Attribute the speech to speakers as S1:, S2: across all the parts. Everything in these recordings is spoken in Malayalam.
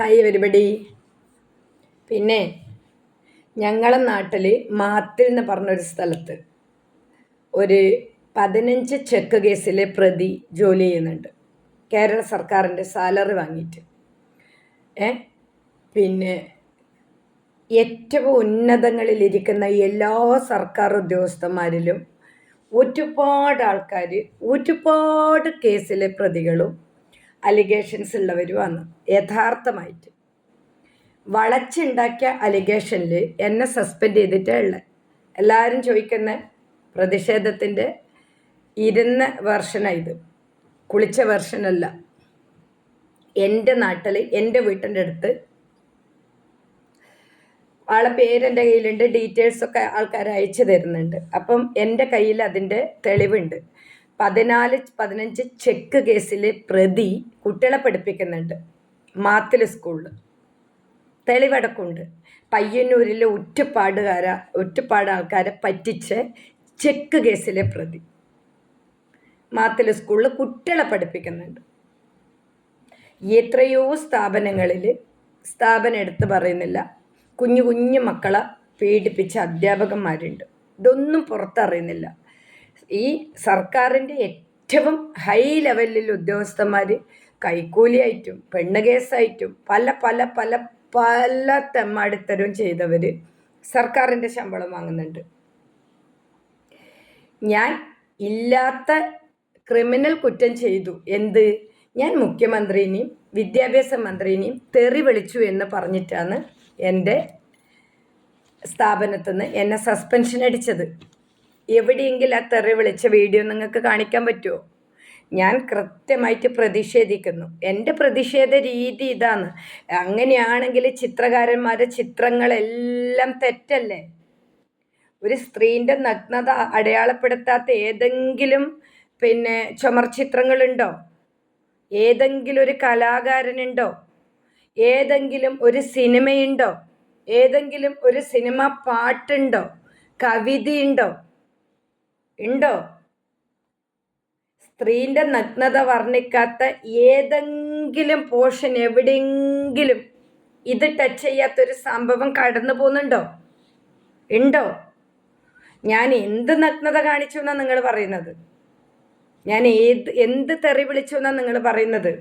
S1: ഹായ് എവരിബഡി പിന്നെ ഞങ്ങളെ നാട്ടിൽ മാത്തിൽ എന്ന് പറഞ്ഞൊരു സ്ഥലത്ത് ഒരു പതിനഞ്ച് ചെക്ക് കേസിലെ പ്രതി ജോലി ചെയ്യുന്നുണ്ട്. കേരള സർക്കാരിന്റെ സാലറി വാങ്ങിയിട്ട്. ഏ? പിന്നെ ഏറ്റവും ഉന്നതങ്ങളിലിരിക്കുന്ന എല്ലാ സർക്കാർ ഉദ്യോഗസ്ഥന്മാരിലും ഒരുപാട് ആൾക്കാർ ഒരുപാട് കേസിലെ പ്രതികളും അലിഗേഷൻസ് ഉള്ളവരുമാണ് യഥാർത്ഥമായിട്ട്. വളച്ചുണ്ടാക്കിയ അലിഗേഷനിൽ എന്നെ സസ്പെൻഡ് ചെയ്തിട്ടേ ഉള്ളത് എല്ലാവരും ചോദിക്കുന്ന പ്രതിഷേധത്തിന്റെ ഇരുന്ന വെർഷനായത് കുളിച്ച വെർഷനല്ല എന്റെ നാട്ടിൽ എന്റെ വീട്ടിന്റെ അടുത്ത് ആളെ പേര് എന്റെ കയ്യിലുണ്ട് ഡീറ്റെയിൽസൊക്കെ ആൾക്കാർ അയച്ചു തരുന്നുണ്ട്. അപ്പം എന്റെ കയ്യിൽ അതിന്റെ തെളിവുണ്ട്. പതിനാല് പതിനഞ്ച് ചെക്ക് കേസിലെ പ്രതി കുട്ടികളെ പഠിപ്പിക്കുന്നുണ്ട്. മാത്തിൽ സ്കൂളിൽ തെളിവടക്കുണ്ട്. പയ്യന്നൂരിലെ ഒറ്റപ്പാടുകാര ഒറ്റപ്പാട് ആൾക്കാരെ പറ്റിച്ച് ചെക്ക് കേസിലെ പ്രതി. മാത്തിൽ സ്കൂളിൽ കുട്ടികളെ പഠിപ്പിക്കുന്നുണ്ട്. എത്രയോ സ്ഥാപനങ്ങളിൽ സ്ഥാപനം എടുത്ത് പറയുന്നില്ല. കുഞ്ഞു കുഞ്ഞു മക്കളെ പീഡിപ്പിച്ച അധ്യാപകന്മാരുണ്ട്. ഇതൊന്നും പുറത്തറിയുന്നില്ല. ഈ സർക്കാരിന്റെ ഏറ്റവും ഹൈ ലെവലിൽ ഉദ്യോഗസ്ഥന്മാർ കൈക്കൂലിയായിട്ടും പെണ്ണ് കേസായിട്ടും പല പല പല പല തെമ്മാടിത്തരവും ചെയ്തവർ സർക്കാരിന്റെ ശമ്പളം വാങ്ങുന്നുണ്ട്. ഞാൻ ഇല്ലാത്ത ക്രിമിനൽ കുറ്റം ചെയ്തു. എന്ത്? ഞാൻ മുഖ്യമന്ത്രിനെയും വിദ്യാഭ്യാസ മന്ത്രിനെയും തെറി വിളിച്ചു എന്ന് പറഞ്ഞിട്ടാണ് എന്റെ സ്ഥാപനത്തിൽ നിന്ന് എന്നെ സസ്പെൻഷൻ അടിച്ചത്. എവിടെയെങ്കിലും ആ തെറി വിളിച്ച വീഡിയോ നിങ്ങൾക്ക് കാണിക്കാൻ പറ്റുമോ ഞാൻ കൃത്യമായിട്ട് പ്രതിഷേധിക്കുന്നു. എന്റെ പ്രതിഷേധ രീതി ഇതാണ്. അങ്ങനെയാണെങ്കിൽ ചിത്രകാരന്മാരുടെ ചിത്രങ്ങളെല്ലാം തെറ്റല്ലേ? ഒരു സ്ത്രീന്റെ നഗ്നത അടയാളപ്പെടുത്താത്ത ഏതെങ്കിലും പിന്നെ ചുമർ ചിത്രങ്ങളുണ്ടോ? ഏതെങ്കിലും ഒരു കലാകാരനുണ്ടോ? ഏതെങ്കിലും ഒരു സിനിമയുണ്ടോ? ഏതെങ്കിലും ഒരു സിനിമ പാട്ടുണ്ടോ? കവിതയുണ്ടോ? ഉണ്ടോ? സ്ത്രീന്റെ നഗ്നത വർണിക്കാത്ത ഏതെങ്കിലും പോർഷൻ എവിടെയെങ്കിലും ഇത് ടച്ച് ചെയ്യാത്തൊരു സംഭവം കടന്നു പോകുന്നുണ്ടോ? ഉണ്ടോ? ഞാൻ എന്ത് നഗ്നത കാണിച്ചു എന്നാണ് നിങ്ങൾ പറയുന്നത്? ഞാൻ ഏത് എന്ത് തെറി വിളിച്ചു എന്നാണ് നിങ്ങൾ പറയുന്നത്?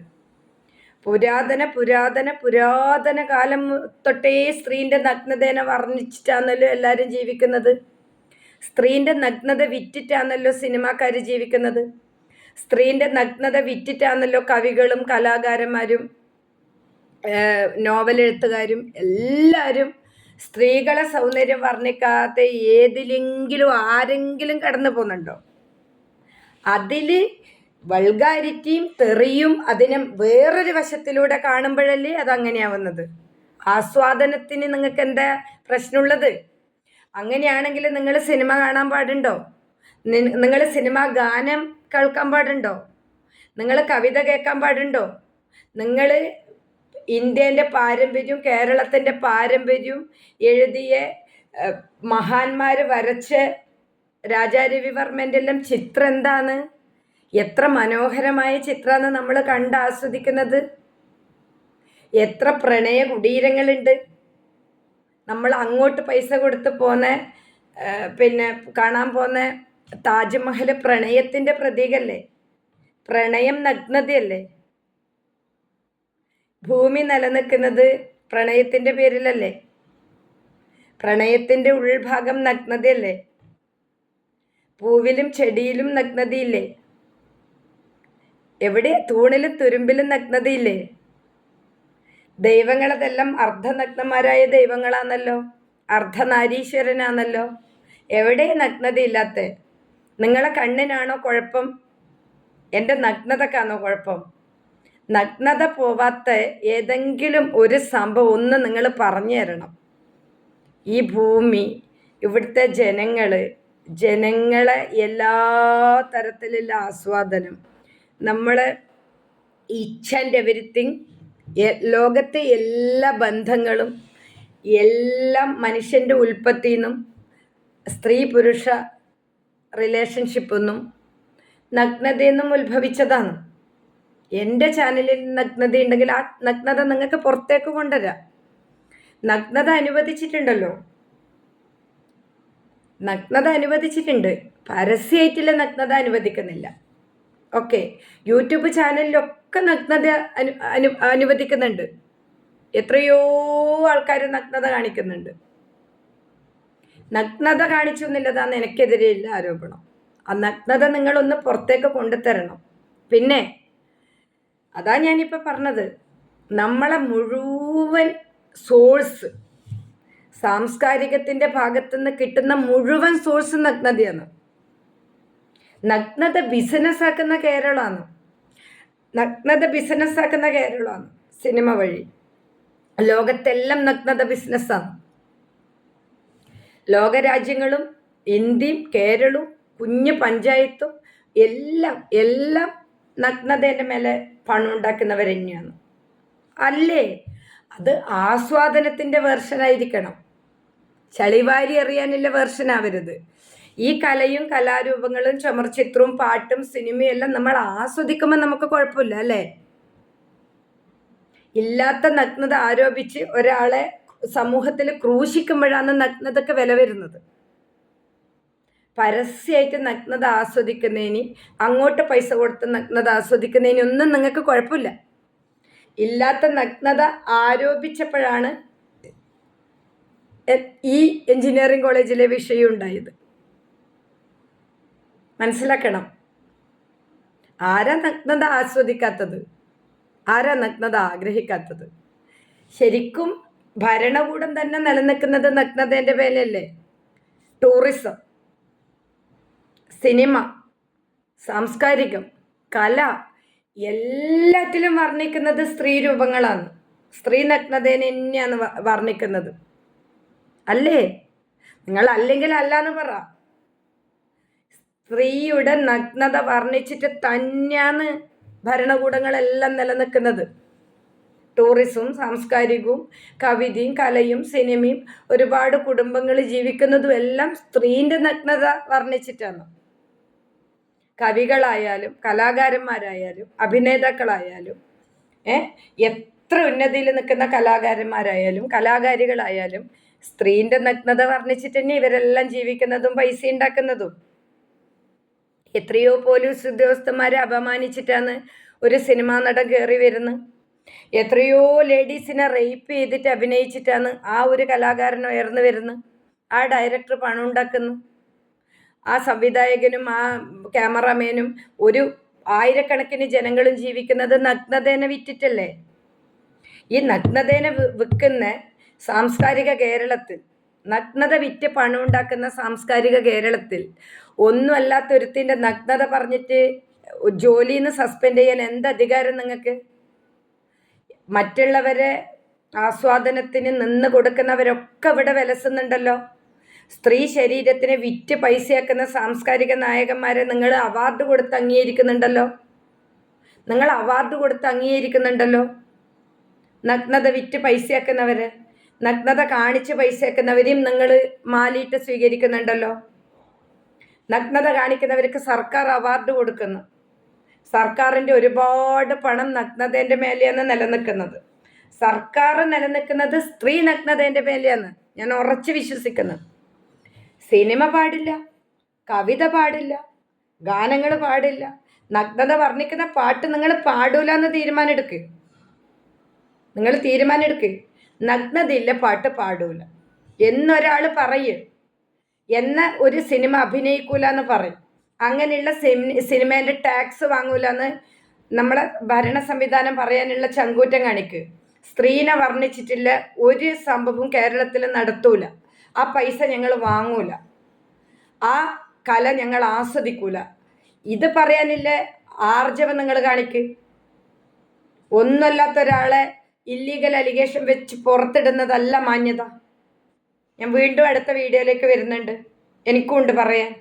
S1: പുരാതന പുരാതന പുരാതന കാലം തൊട്ടേ സ്ത്രീന്റെ നഗ്നതേനെ വർണിച്ചിട്ടാണല്ലോ എല്ലാവരും ജീവിക്കുന്നത്. സ്ത്രീന്റെ നഗ്നത വിറ്റിട്ടാണല്ലോ സിനിമാക്കാർ ജീവിക്കുന്നത്. സ്ത്രീന്റെ നഗ്നത വിറ്റിട്ടാണല്ലോ കവികളും കലാകാരന്മാരും നോവൽ എഴുത്തുകാരും എല്ലാവരും സ്ത്രീകളെ സൗന്ദര്യം വർണിക്കാത്ത ഏതിലെങ്കിലും ആരെങ്കിലും കടന്നു പോകുന്നുണ്ടോ? അതിൽ വൾഗാരിറ്റിയും തെറിയും അതിനെ വേറൊരു വശത്തിലൂടെ കാണുമ്പോഴല്ലേ അതങ്ങനെയാവുന്നത്? ആസ്വാദനത്തിന് നിങ്ങൾക്ക് എന്താ പ്രശ്നമുള്ളത്? അങ്ങനെയാണെങ്കിൽ നിങ്ങൾ സിനിമ കാണാൻ പാടുണ്ടോ? നിങ്ങൾ സിനിമ ഗാനം കേൾക്കാൻ പാടുണ്ടോ? നിങ്ങൾ കവിത കേൾക്കാൻ പാടുണ്ടോ? നിങ്ങൾ ഇന്ത്യന്റെ പാരമ്പര്യവും കേരളത്തിന്റെ പാരമ്പര്യവും എഴുതിയ മഹാന്മാർ വരച്ച രാജാരവിവർമ്മന്റെ എല്ലാം ചിത്രം എന്താണ്? എത്ര മനോഹരമായ ചിത്രമാണ് നമ്മൾ കണ്ട് ആസ്വദിക്കുന്നത്. എത്ര പ്രണയ കുടീരങ്ങളുണ്ട്. നമ്മൾ അങ്ങോട്ട് പൈസ കൊടുത്ത് പോന്ന പിന്നെ കാണാൻ പോന്ന താജ്മഹൽ പ്രണയത്തിന്റെ പ്രതീകല്ലേ? പ്രണയം നഗ്നതയല്ലേ? ഭൂമി നിലനിൽക്കുന്നത് പ്രണയത്തിന്റെ പേരിലല്ലേ? പ്രണയത്തിന്റെ ഉൾഭാഗം നഗ്നതയല്ലേ? പൂവിലും ചെടിയിലും നഗ്നതയില്ലേ? എവിടെ തൂണിലും തുരുമ്പിലും നഗ്നതയില്ലേ? ദൈവങ്ങളതെല്ലാം അർദ്ധനഗ്നന്മാരായ ദൈവങ്ങളാണല്ലോ. അർദ്ധനാരീശ്വരനാണല്ലോ. എവിടെ നഗ്നതയില്ലാത്ത? നിങ്ങളെ കണ്ണിനാണോ കുഴപ്പം? എന്റെ നഗ്നതക്കാണോ കുഴപ്പം? നഗ്നത പോവാത്ത ഏതെങ്കിലും ഒരു സംഭവം ഒന്ന് നിങ്ങൾ പറഞ്ഞു തരണം. ഈ ഭൂമി ഇവിടുത്തെ ജനങ്ങൾ ജനങ്ങളെ എല്ലാ തരത്തിലുള്ള ആസ്വാദനം. നമ്മൾ ഈച്ച് ആൻഡ് എവരിത്തിങ് ലോകത്തെ എല്ലാ ബന്ധങ്ങളും എല്ലാം മനുഷ്യന്റെ ഉൽപ്പത്തിയിൽ നിന്നും സ്ത്രീ പുരുഷ റിലേഷൻഷിപ്പൊന്നും നഗ്നതയിൽ നിന്നും ഉത്ഭവിച്ചതാണ്. എന്റെ ചാനലിൽ നഗ്നത ഉണ്ടെങ്കിൽ ആ നഗ്നത നിങ്ങൾക്ക് പുറത്തേക്ക് കൊണ്ടുവരാം. നഗ്നത അനുവദിച്ചിട്ടുണ്ടല്ലോ. നഗ്നത അനുവദിച്ചിട്ടുണ്ട്. പരസ്യമായിട്ടുള്ള നഗ്നത അനുവദിക്കുന്നില്ല. ഓക്കെ. യൂട്യൂബ് ചാനലിലൊക്കെ നഗ്നത അനു അനു അനുവദിക്കുന്നുണ്ട്. എത്രയോ ആൾക്കാർ നഗ്നത കാണിക്കുന്നുണ്ട്. നഗ്നത കാണിച്ചു എന്നുള്ളതാണ് എനിക്കെതിരെയുള്ള ആരോപണം. ആ നഗ്നത നിങ്ങളൊന്ന് പുറത്തേക്ക് കൊണ്ടുതരണം. പിന്നെ അതാ ഞാനിപ്പോൾ പറഞ്ഞത്. നമ്മളെ മുഴുവൻ സോഴ്സ് സാംസ്കാരികത്തിന്റെ ഭാഗത്തുനിന്ന് കിട്ടുന്ന മുഴുവൻ സോഴ്സ് നഗ്നതയാണ്. നഗ്നത ബിസിനസ് ആക്കുന്ന കേരളമാണ്. നഗ്നത ബിസിനസ് ആക്കുന്ന കേരളമാണ് സിനിമ വഴി. ലോകത്തെല്ലാം നഗ്നത ബിസിനസ്സാണ്. ലോകരാജ്യങ്ങളും ഇന്ത്യയും കേരളവും കുഞ്ഞു പഞ്ചായത്തും എല്ലാം എല്ലാം നഗ്നതേന്റെ മേലെ പണം തന്നെയാണ്. അല്ലേ? അത് ആസ്വാദനത്തിന്റെ വേർഷനായിരിക്കണം ചളിവാരി എറിയാനുള്ള വേർഷനാവരുത് ഈ കലയും കലാരൂപങ്ങളും ചമർചിത്രവും പാട്ടും സിനിമയും എല്ലാം നമ്മൾ ആസ്വദിക്കുമ്പോൾ നമുക്ക് കുഴപ്പമില്ല അല്ലേ? ഇല്ലാത്ത നഗ്നത ആരോപിച്ച് ഒരാളെ സമൂഹത്തിൽ ക്രൂശിക്കുമ്പോഴാണ് നഗ്നതക്ക് വില വരുന്നത്. പരസ്യമായിട്ട് നഗ്നത ആസ്വദിക്കുന്നതിന് അങ്ങോട്ട് പൈസ കൊടുത്ത് നഗ്നത ആസ്വദിക്കുന്നതിന് ഒന്നും നിങ്ങൾക്ക് കുഴപ്പമില്ല. ഇല്ലാത്ത നഗ്നത ആരോപിച്ചപ്പോഴാണ് ഈ എഞ്ചിനീയറിംഗ് കോളേജിലെ വിഷയം ഉണ്ടായത്. മനസ്സിലാക്കണം. ആരാ നഗ്നത ആസ്വദിക്കാത്തത്? ആരാ നഗ്നത ആഗ്രഹിക്കാത്തത്? ശരിക്കും ഭരണകൂടം തന്നെ നിലനിൽക്കുന്നത് നഗ്നതേന്റെ പേരിലല്ലേ? ടൂറിസം സിനിമ സാംസ്കാരികം കല എല്ലാറ്റിലും വർണിക്കുന്നത് സ്ത്രീ രൂപങ്ങളാണ്. സ്ത്രീ നഗ്നതേനെ തന്നെയാണ് വർണിക്കുന്നത്. അല്ലേ? നിങ്ങൾ അല്ലെങ്കിൽ അല്ല എന്ന് പറ. സ്ത്രീയുടെ നഗ്നത വർണിച്ചിട്ട് തന്നെയാണ് ഭരണകൂടങ്ങളെല്ലാം നിലനിൽക്കുന്നത്. ടൂറിസവും സാംസ്കാരികവും കവിതയും കലയും സിനിമയും ഒരുപാട് കുടുംബങ്ങൾ ജീവിക്കുന്നതും എല്ലാം സ്ത്രീന്റെ നഗ്നത വർണിച്ചിട്ടാണ്. കവികളായാലും കലാകാരന്മാരായാലും അഭിനേതാക്കളായാലും ഏ എത്ര ഉന്നതിയിൽ നിൽക്കുന്ന കലാകാരന്മാരായാലും കലാകാരികളായാലും സ്ത്രീന്റെ നഗ്നത വർണിച്ചിട്ട് തന്നെ ഇവരെല്ലാം ജീവിക്കുന്നതും പൈസ ഉണ്ടാക്കുന്നതും. എത്രയോ പോലീസ് ഉദ്യോഗസ്ഥന്മാരെ അപമാനിച്ചിട്ടാണ് ഒരു സിനിമാ നടൻ കയറി വരുന്നത്. എത്രയോ ലേഡീസിനെ റേപ്പ് ചെയ്തിട്ട് അഭിനയിച്ചിട്ടാണ് ആ ഒരു കലാകാരൻ ഉയർന്നു വരുന്നത്. ആ ഡയറക്ടർ പണം ഉണ്ടാക്കുന്നു. ആ സംവിധായകനും ആ ക്യാമറമാനും ഒരു ആയിരക്കണക്കിന് ജനങ്ങളും ജീവിക്കുന്നത് നഗ്നതേനെ വിറ്റിട്ടല്ലേ? ഈ നഗ്നതേനെ വിൽക്കുന്ന സാംസ്കാരിക കേരളത്തിൽ നഗ്നത വിറ്റ് പണം ഉണ്ടാക്കുന്ന സാംസ്കാരിക കേരളത്തിൽ ഒന്നുമല്ലാത്തൊരുത്തിന്റെ നഗ്നത പറഞ്ഞിട്ട് ജോലിയിൽ നിന്ന് സസ്പെൻഡ് ചെയ്യാൻ എന്ത് അധികാരം നിങ്ങൾക്ക്? മറ്റുള്ളവരെ ആസ്വാദനത്തിന് നിന്ന് കൊടുക്കുന്നവരൊക്കെ ഇവിടെ വിലസുന്നുണ്ടല്ലോ. സ്ത്രീ ശരീരത്തിന് വിറ്റ് പൈസയാക്കുന്ന സാംസ്കാരിക നായകന്മാരെ നിങ്ങൾ അവാർഡ് കൊടുത്ത് അംഗീകരിക്കുന്നുണ്ടല്ലോ. നിങ്ങൾ അവാർഡ് കൊടുത്ത് അംഗീകരിക്കുന്നുണ്ടല്ലോ. നഗ്നത വിറ്റ് പൈസയാക്കുന്നവരെ. നഗ്നത കാണിച്ച് പൈസ വെക്കുന്നവരെയും നിങ്ങൾ മാലിയിട്ട് സ്വീകരിക്കുന്നുണ്ടല്ലോ. നഗ്നത കാണിക്കുന്നവർക്ക് സർക്കാർ അവാർഡ് കൊടുക്കുന്നു. സർക്കാരിന്റെ ഒരുപാട് പണം നഗ്നതേന്റെ മേലെയാണ് നിലനിൽക്കുന്നത്. സർക്കാർ നിലനിൽക്കുന്നത് സ്ത്രീ നഗ്നതേന്റെ മേലെയാണ്. ഞാൻ ഉറച്ച് വിശ്വസിക്കുന്നത് സിനിമ പാടില്ല കവിത പാടില്ല ഗാനങ്ങൾ പാടില്ല. നഗ്നത വർണിക്കുന്ന പാട്ട് നിങ്ങൾ പാടൂല എന്ന് തീരുമാനം നിങ്ങൾ തീരുമാനം എടുക്ക് നഗ്നതയില്ല പാട്ട് പാടൂല. എന്നൊരാൾ പറയും. എന്ന ഒരു സിനിമ അഭിനയിക്കൂല എന്ന് പറയും. അങ്ങനെയുള്ള സിനിമേന്റെ ടാക്സ് വാങ്ങൂല എന്ന് നമ്മളെ ഭരണ സംവിധാനം പറയാനുള്ള ചങ്കൂറ്റം കാണിക്കും. സ്ത്രീനെ വർണിച്ചിട്ടില്ല ഒരു സംഭവവും കേരളത്തിൽ നടത്തൂല. ആ പൈസ ഞങ്ങൾ വാങ്ങൂല. ആ കല ഞങ്ങൾ ആസ്വദിക്കൂല. ഇത് പറയാനില്ല? ആർജവം നിങ്ങൾ കാണിക്ക്. ഒന്നുമല്ലാത്ത ഒരാളെ ഇല്ലീഗൽ അലിഗേഷൻ വെച്ച് പുറത്തിടുന്നതല്ല മാന്യത. ഞാൻ വീണ്ടും അടുത്ത വീഡിയോയിലേക്ക് വരുന്നുണ്ട്. എനിക്കും ഉണ്ട് പറയാൻ.